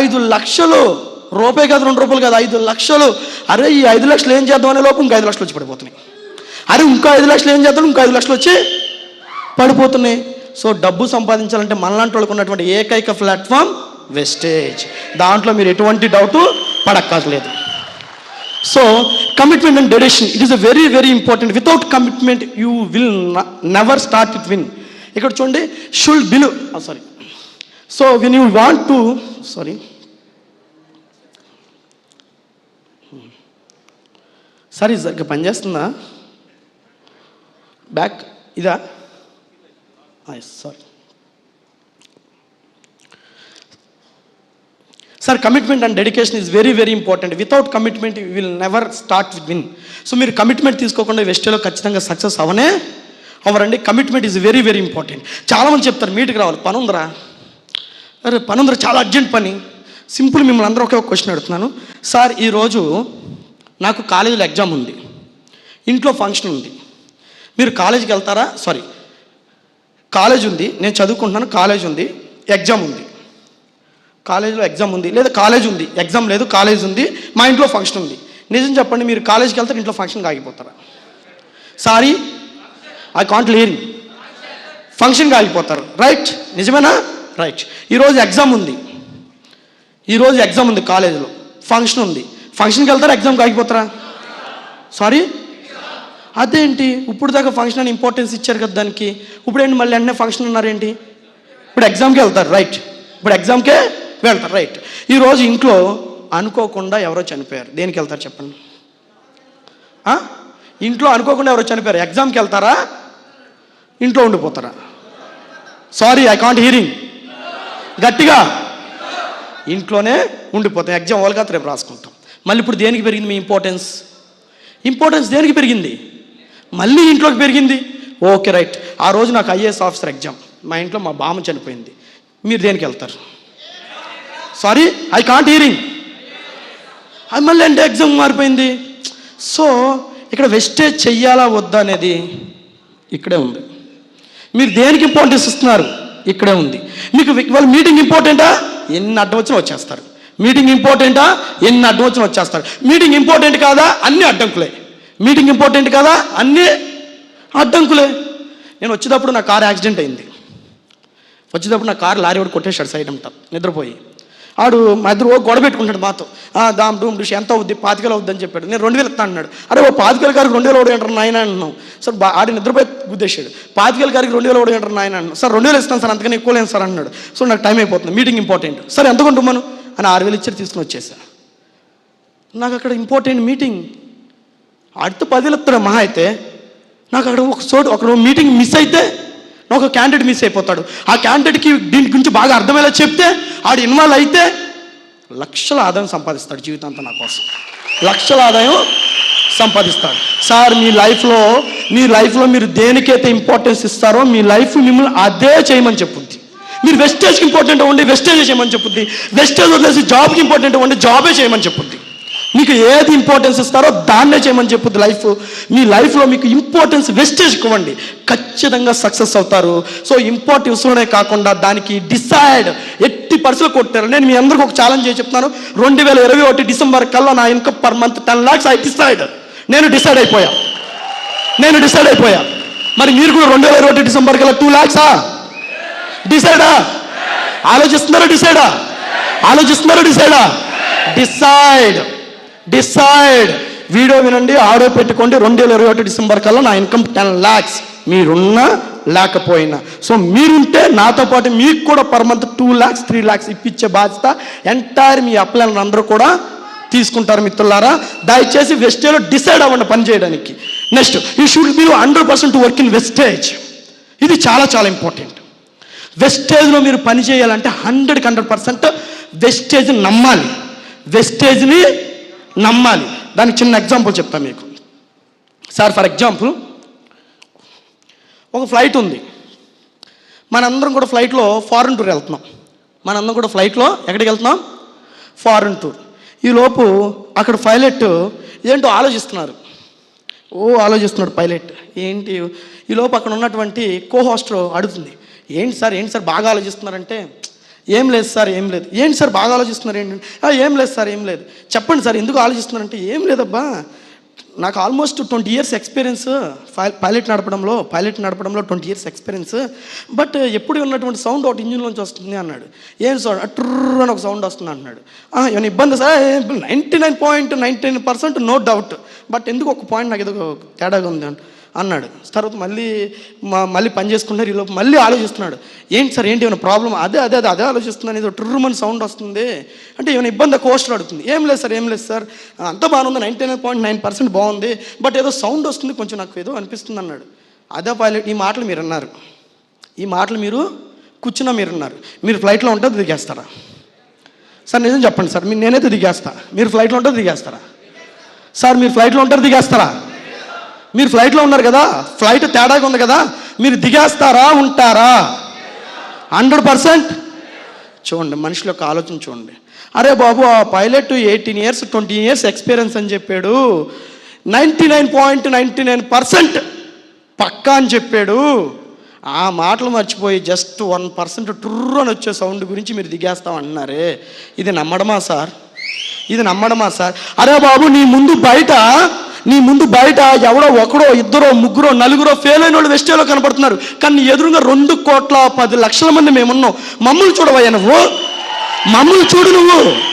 ఐదు లక్షలు రూపాయి కాదు రెండు రూపాయలు కాదు ఐదు లక్షలు. అరే ఈ ఐదు లక్షలు ఏం చేద్దాం అనే లోపు ఇంకా ఐదు లక్షలు వచ్చి పడిపోతున్నాయి. అరే ఇంకా ఐదు లక్షలు ఏం చేద్దాం ఇంకా ఐదు లక్షలు వచ్చి పడిపోతున్నాయి. సో డబ్బు సంపాదించాలంటే మనలాంటి వాళ్ళకు ఉన్నటువంటి ఏకైక ప్లాట్ఫామ్ వెస్టేజ్. దాంట్లో మీరు ఎటువంటి doubt పడక్కర్లేదు. So commitment and dedication it is a very very important without commitment you will never start it win ఇక్కడ చూడండి షుల్ bill sorry so when you want to sorry sir ఇది సరిగ్గా పనిచేస్తుందా బ్యాక్ ఇదా? Sorry sir commitment and dedication is very very important without commitment you will never start win so మీరు commitment తీసుకోకుండా వెస్టేలో ఖచ్చితంగా సక్సెస్ అవనే అవరండి commitment is very very important చాలామంది చెప్తారు మీటికి రావాలి. పని అరే పని అందరూ చాలా అర్జెంట్ పని. సింపుల్ మిమ్మల్ని అందరూ ఒకే ఒక క్వశ్చన్ అడుగుతున్నాను. సార్ ఈరోజు నాకు కాలేజీలో ఎగ్జామ్ ఉంది. ఇంట్లో ఫంక్షన్ ఉంది. మీరు కాలేజీకి వెళ్తారా? సారీ కాలేజ్ ఉంది. నేను చదువుకుంటున్నాను కాలేజ్ ఉంది ఎగ్జామ్ ఉంది. కాలేజీలో ఎగ్జామ్ ఉంది లేదా కాలేజ్ ఉంది ఎగ్జామ్ లేదు కాలేజ్ ఉంది మా ఇంట్లో ఫంక్షన్ ఉంది. నిజం చెప్పండి మీరు కాలేజ్కి వెళ్తారు ఇంట్లో ఫంక్షన్కి ఆగిపోతారా సారీ ఐ కాంట్ లియర్ ఫంక్షన్కి ఆగిపోతారు రైట్ నిజమేనా? రైట్ ఈరోజు ఎగ్జామ్ ఉంది. ఈరోజు ఎగ్జామ్ ఉంది కాలేజీలో ఫంక్షన్ ఉంది. ఫంక్షన్కి వెళ్తారా? ఎగ్జామ్కి ఆగిపోతారా? సారీ అదేంటి? ఇప్పుడు దాకా ఫంక్షన్ అని ఇంపార్టెన్స్ ఇచ్చారు కదా దానికి. ఇప్పుడు ఏంటి మళ్ళీ అన్నీ ఫంక్షన్ ఉన్నారేంటి ఇప్పుడు ఎగ్జామ్కి వెళ్తారు. రైట్ ఇప్పుడు ఎగ్జామ్కే వెళ్తారు. రైట్ ఈరోజు ఇంట్లో అనుకోకుండా ఎవరో చనిపోయారు. దేనికి వెళ్తారు చెప్పండి? ఇంట్లో అనుకోకుండా ఎవరో చనిపోయారు. ఎగ్జామ్కి వెళ్తారా? ఇంట్లో ఉండిపోతారా? సారీ ఐ కాంట్ హీరింగ్ గట్టిగా. ఇంట్లోనే ఉండిపోతాం. ఎగ్జామ్ వాళ్ళ రేపు రాసుకుంటాం. మళ్ళీ ఇప్పుడు దేనికి పెరిగింది మీ ఇంపార్టెన్స్ ఇంపార్టెన్స్ దేనికి పెరిగింది? మళ్ళీ ఇంట్లోకి పెరిగింది? ఓకే రైట్ ఆ రోజు నాకు ఐఏఎస్ ఆఫీసర్ ఎగ్జామ్ మా ఇంట్లో మా బామ్మ చనిపోయింది. మీరు దేనికి వెళ్తారు? సారీ ఐ కాంట్ హీరింగ్ అది మళ్ళీ అంటే ఎగ్జామ్ మారిపోయింది. సో ఇక్కడ వెస్టేజ్ చెయ్యాలా వద్దా అనేది ఇక్కడే ఉంది. మీరు దేనికి ఇంపార్టెన్స్ ఇస్తున్నారు? ఇక్కడే ఉంది. మీకు వి- వాళ్ళ మీటింగ్ ఇంపార్టెంటా ఎన్ని అడ్డం వచ్చినా వచ్చేస్తారు మీటింగ్ ఇంపార్టెంటా ఎన్ని అడ్డం వచ్చినా వచ్చేస్తారు. మీటింగ్ ఇంపార్టెంట్ కాదా? అన్ని అడ్డంకులే. మీటింగ్ ఇంపార్టెంట్ కాదా? అన్ని అడ్డంకులే. నేను వచ్చేటప్పుడు నా కార్ యాక్సిడెంట్ అయింది. వచ్చేటప్పుడు నా కారు లారీ వాడు కొట్టేశాడు సైడ్ అంట నిద్రపోయి. ఆడు మా ఇద్దరు ఓ గొడవ పెట్టుకుంటాడు మాతో. దామ్ డూమ్ డూషి ఎంత అవుద్ది? పాతికలు అవుద్ది అని చెప్పాడు. నేను రెండు వేలు ఇస్తాను అన్నాడు. అరే ఓ పాతికల గారికి రెండు వేలు ఓడి నాయన అన్నాం సార్ ఆడి నిద్రపోయి గుద్దేశాడు. పాతికల గారికి రెండు వేలు ఓడి నాయన అన్నాను సార్ రెండు వేలు ఇస్తాను సార్ అంతకని ఎక్కువ లేదు సార్ అన్నాడు. సో నాకు టైం అయిపోతుంది. Meeting important. సార్ ఎంత కొంటున్నాను అని ఆరు వేలు ఇచ్చి తీసుకుని వచ్చేసా. నాకు అక్కడ ఇంపార్టెంట్ మీటింగ్. ఆడితో పదివేలు ఇస్తాడు మహా అయితే. నాకు అక్కడ ఒక చోటు ఒక మీటింగ్ మిస్ అయితే నాకు ఒక క్యాండిడేట్ మిస్ అయిపోతాడు. ఆ క్యాండిడేట్కి దీని గురించి బాగా అర్థమయ్యేలా చెప్తే ఆడు ఇన్వాల్వ్ అయితే లక్షల ఆదాయం సంపాదిస్తాడు జీవితాంతం నా కోసం. లక్షల ఆదాయం సంపాదిస్తాడు. సార్ మీ లైఫ్లో మీ లైఫ్లో మీరు దేనికైతే ఇంపార్టెన్స్ ఇస్తారో మీ లైఫ్ మిమ్మల్ని అదే చేయమని చెప్పుద్ది. మీరు వెస్టేజ్కి ఇంపార్టెంట్ ఉండి వెస్టేజ్ చేయమని చెప్పుద్ది. వెస్టేజ్ వదిలేసి జాబ్కి ఇంపార్టెంట్ ఉండి జాబే చేయమని చెప్పుద్ది. మీకు ఏది ఇంపార్టెన్స్ ఇస్తారో దాన్నే చేయమని చెప్పుద్ది లైఫ్ మీ లైఫ్లో మీకు ఇంపార్టెన్స్ వెస్టేజ్ ఇవ్వండి. ఖచ్చితంగా సక్సెస్ అవుతారు. సో ఇంపార్టెన్స్ కాకుండా దానికి డిసైడ్ ఎట్టి పరిస్థితులు కొట్టారు. నేను మీ అందరికి ఒక ఛాలెంజ్ చేసి చెప్తున్నాను. రెండు వేల ఇరవై ఒకటి డిసెంబర్ కల్లా నా income per month ten lakhs I decide నేను డిసైడ్ అయిపోయా. నేను డిసైడ్ అయిపోయా. మరి మీరు కూడా రెండు వేల ఇరవై ఒకటి డిసెంబర్ కల్లా టూ ల్యాక్సా డిసైడా ఆలోచిస్తున్నారా డిసైడా ఆలోచిస్తున్నారా డిసైడా డిసైడ్ డిసైడ్. వీడియో వినండి ఆడో పెట్టుకోండి. రెండు వేల ఇరవై ఒకటి డిసెంబర్ కల్లా నా ఇన్కమ్ టెన్ ల్యాక్స్ మీరున్నా లేకపోయినా. సో మీరుంటే నాతో పాటు మీకు కూడా per month two lakhs three lakhs ఇప్పించే బాధ్యత ఎంటైర్ మీ అప్లైన్ అందరూ కూడా తీసుకుంటారు మిత్రులారా. దయచేసి వెస్టేజ్లో డిసైడ్ అవ్వండి పని చేయడానికి. Next you should be hundred percent work in wastage. ఇది చాలా చాలా ఇంపార్టెంట్. వెస్టేజ్లో మీరు పని చేయాలంటే హండ్రెడ్కి హండ్రెడ్ పర్సెంట్ వెస్టేజ్ నమ్మాలి. వెస్టేజ్ని నమ్మాలి. దానికి చిన్న ఎగ్జాంపుల్ చెప్తాను మీకు. సార్ ఫర్ ఎగ్జాంపుల్ ఒక ఫ్లైట్ ఉంది. మనందరం కూడా ఫ్లైట్లో ఫారెన్ టూర్ వెళ్తున్నాం. మనందరం కూడా ఫ్లైట్లో ఎక్కడికి వెళ్తున్నాం? ఫారెన్ టూర్ ఈలోపు అక్కడ పైలట్ ఏంటో ఆలోచిస్తున్నారు. ఓ ఆలోచిస్తున్నాడు పైలట్ ఏంటి? ఈలోపు అక్కడ ఉన్నటువంటి కో హోస్టర్ అడుగుతుంది. ఏంటి సార్? ఏంటి సార్? బాగా ఆలోచిస్తున్నారంటే ఏం లేదు సార్ ఏం లేదు. ఏంటి సార్ బాగా ఆలోచిస్తున్నారు ఏంటంటే ఏం లేదు సార్ ఏం లేదు. చెప్పండి సార్ ఎందుకు ఆలోచిస్తున్నారంటే ఏం లేదబ్బా. నాకు almost twenty years experience pilot నడపడంలో pilot నడపడంలో ట్వంటీ ఇయర్స్ ఎక్స్పీరియన్స్. బట్ ఎప్పుడు ఉన్నటువంటి సౌండ్ ఒకటి ఇంజిన్లోంచి వస్తుంది అన్నాడు. ఏం సౌండ్? ట్రర్ అని ఒక సౌండ్ వస్తుంది అన్నాడు. "ఆ, ఏమైనా ఇబ్బంది sir? Ninety nine point ninety nine percent no doubt. But ఎందుకు ఒక పాయింట్ నాకు ఏదో తేడాగా ఉంది అంటే అన్నాడు. తర్వాత మళ్ళీ మళ్ళీ పని చేసుకున్నారు ఈలోపు మళ్ళీ ఆలోచిస్తున్నాడు. ఏంటి సార్ ఏంటి ఏమైనా ప్రాబ్లం అదే అదే అదే అదే ఆలోచిస్తున్నాను ఏదో ట్రుర్మని సౌండ్ వస్తుంది. అంటే ఏమైనా ఇబ్బంది కోస్టర్ అడుగుతుంది. ఏం లేదు సార్ ఏం లేదు సార్. అంత బాగుంది ninety nine point nine percent బాగుంది. బట్ ఏదో సౌండ్ వస్తుంది కొంచెం నాకు ఏదో అనిపిస్తుంది అన్నాడు. అదే పైలట్ ఈ మాటలు మీరు అన్నారు. ఈ మాటలు మీరు కూర్చున్నా మీరు అన్నారు. మీరు ఫ్లైట్లో ఉంటే దిగేస్తారా? సార్ నిజం చెప్పండి సార్ మీరు నేనైతే దిగేస్తా. మీరు ఫ్లైట్లో ఉంటే దిగేస్తారా? సార్ మీరు ఫ్లైట్లో ఉంటారు దిగేస్తారా? మీరు ఫ్లైట్లో ఉన్నారు కదా ఫ్లైట్ తేడాగా ఉంది కదా మీరు దిగేస్తారా ఉంటారా? Hundred percent. చూడండి మనుషుల యొక్క ఆలోచన చూడండి. అరే బాబు ఆ pilot eighteen years twenty years experience అని చెప్పాడు. Ninety nine point ninety nine percent పక్కా అని చెప్పాడు. ఆ మాటలు మర్చిపోయి జస్ట్ వన్ పర్సెంట్ ట్రుర్రు అని వచ్చే సౌండ్ గురించి మీరు దిగేస్తాం అన్నారే. ఇది నమ్మడమా సార్? ఇది నమ్మడమా సార్? అరే బాబు నీ ముందు బయట నీ ముందు బయట ఎవడో ఒకడో ఇద్దరో ముగ్గురో నలుగురో ఫెయిల్ అయిన వాళ్ళు వెస్టేలో కనపడుతున్నారు కానీ ఎదురుగా రెండు కోట్ల పది లక్షల మంది మేమున్నాం. మమ్మల్ని చూడవయ్యా నువ్వు. మమ్మల్ని చూడు నువ్వు.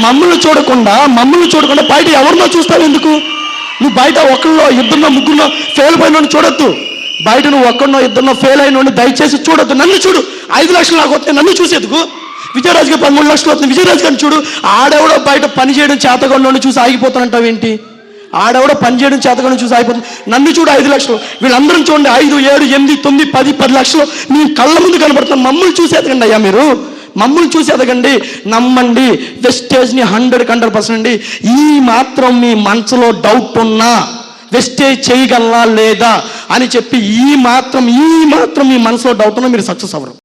మమ్మల్ని చూడకుండా మమ్మల్ని చూడకుండా బయట ఎవరినో చూస్తావు ఎందుకు? నువ్వు బయట ఒకళ్ళో ఇద్దరినో ముగ్గురునో ఫెయిల్ పోయిన చూడొద్దు. బయట నువ్వు ఒక్కడినో ఇద్దరినో ఫెయిల్ అయిన దయచేసి చూడొద్దు. నన్ను చూడు. ఐదు లక్షలు నాకు వస్తాయి నన్ను చూసేందుకు విజయరాజుకి పదమూడు లక్షలు వస్తుంది విజయరాజు గారిని చూడు. ఆడెవడో బయట పని చేయడం చేతగొండని చూసి ఆగిపోతానంటావు ఏంటి ఆడవిడ పని చేయడం చూసి అయిపోతుంది నన్ను చూడు ఐదు లక్షలు. వీళ్ళందరం చూడండి ఐదు ఏడు ఎనిమిది తొమ్మిది పది పది లక్షలు. మీ కళ్ళ ముందు కనబడుతున్నాం మమ్మల్ని చూసి ఎదగండి అయ్యా మీరు. మమ్మల్ని చూసి ఎదగండి. నమ్మండి. వెస్టేజ్ని హండ్రెడ్ హండ్రెడ్ పర్సెంట్ అండి. ఈ మాత్రం మీ మనసులో డౌట్ ఉన్నా వెస్టేజ్ చేయగలనా లేదా అని చెప్పి ఈ మాత్రం ఈ మాత్రం మీ మనసులో డౌట్ ఉన్నా మీరు సక్సెస్ అవ్వరు.